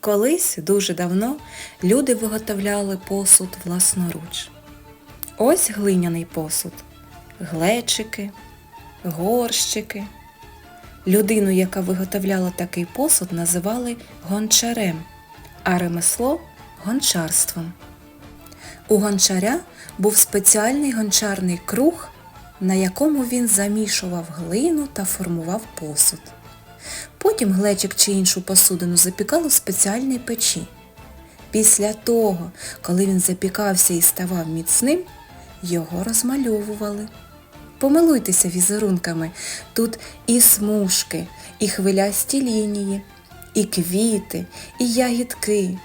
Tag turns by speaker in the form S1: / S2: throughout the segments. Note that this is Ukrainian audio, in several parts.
S1: Колись дуже давно люди виготовляли посуд власноруч. Ось глиняний посуд, глечики, горщики. Людину, яка виготовляла такий посуд, називали гончарем, а ремесло гончарством. У гончаря був спеціальний гончарний круг, на якому він замішував глину та формував посуд. Потім глечик чи іншу посудину запікали в спеціальній печі. Після того, коли він запікався і ставав міцним, його розмальовували. Помилуйтеся візерунками. Тут і смужки, і хвилясті лінії, і квіти, і ягідки.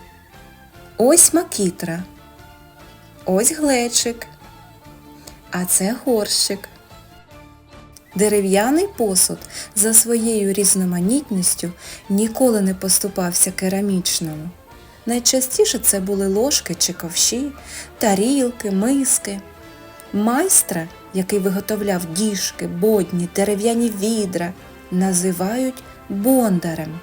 S1: Ось макітра. Ось глечик. А це горщик. Дерев'яний посуд за своєю різноманітністю ніколи не поступався керамічному. Найчастіше це були ложки чи ковші, тарілки, миски. Майстра, який виготовляв діжки, бодні, дерев'яні відра, називають бондарем.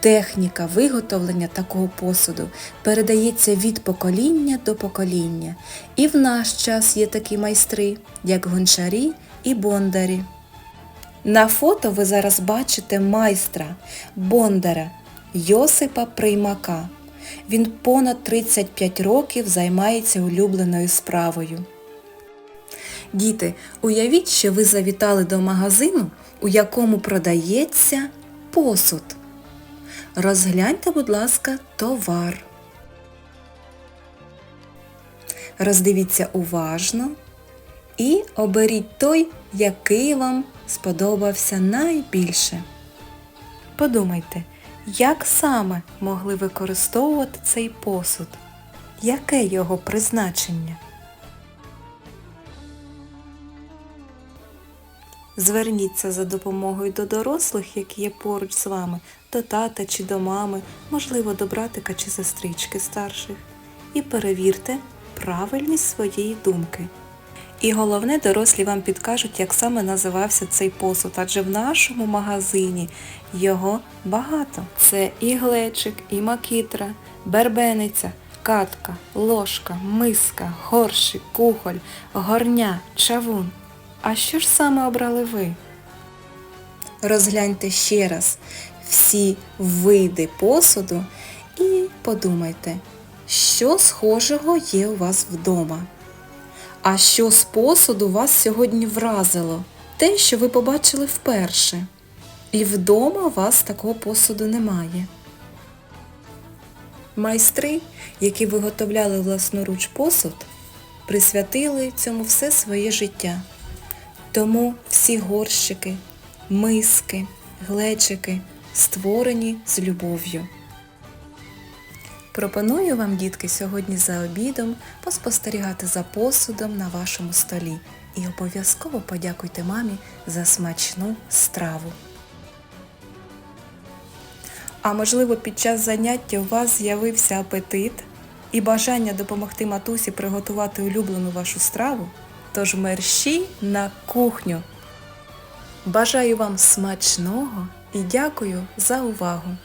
S1: Техніка виготовлення такого посуду передається від покоління до покоління. І в наш час є такі майстри, як гончарі і бондарі. На фото ви зараз бачите майстра, бондаря Йосипа Приймака. Він понад 35 років займається улюбленою справою. Діти, уявіть, що ви завітали до магазину, у якому продається посуд. Розгляньте, будь ласка, товар. Роздивіться уважно і оберіть той, який вам сподобався найбільше. Подумайте, як саме могли використовувати цей посуд? Яке його призначення? Зверніться за допомогою до дорослих, які є поруч з вами, до тата чи до мами, можливо, до братика чи сестрички старших. І перевірте правильність своєї думки. І головне, дорослі вам підкажуть, як саме називався цей посуд, адже в нашому магазині його багато. Це і глечик, і макітра, бербениця, катка, ложка, миска, горщик, кухоль, горня, чавун. А що ж саме обрали ви? Розгляньте ще раз всі види посуду і подумайте, що схожого є у вас вдома. А що з посуду вас сьогодні вразило? Те, що ви побачили вперше. І вдома у вас такого посуду немає. Майстри, які виготовляли власноруч посуд, присвятили цьому все своє життя. Тому всі горщики, миски, глечики створені з любов'ю. Пропоную вам, дітки, сьогодні за обідом поспостерігати за посудом на вашому столі і обов'язково подякуйте мамі за смачну страву. А можливо, під час заняття у вас з'явився апетит і бажання допомогти матусі приготувати улюблену вашу страву? Тож мерщій на кухню. Бажаю вам смачного і дякую за увагу!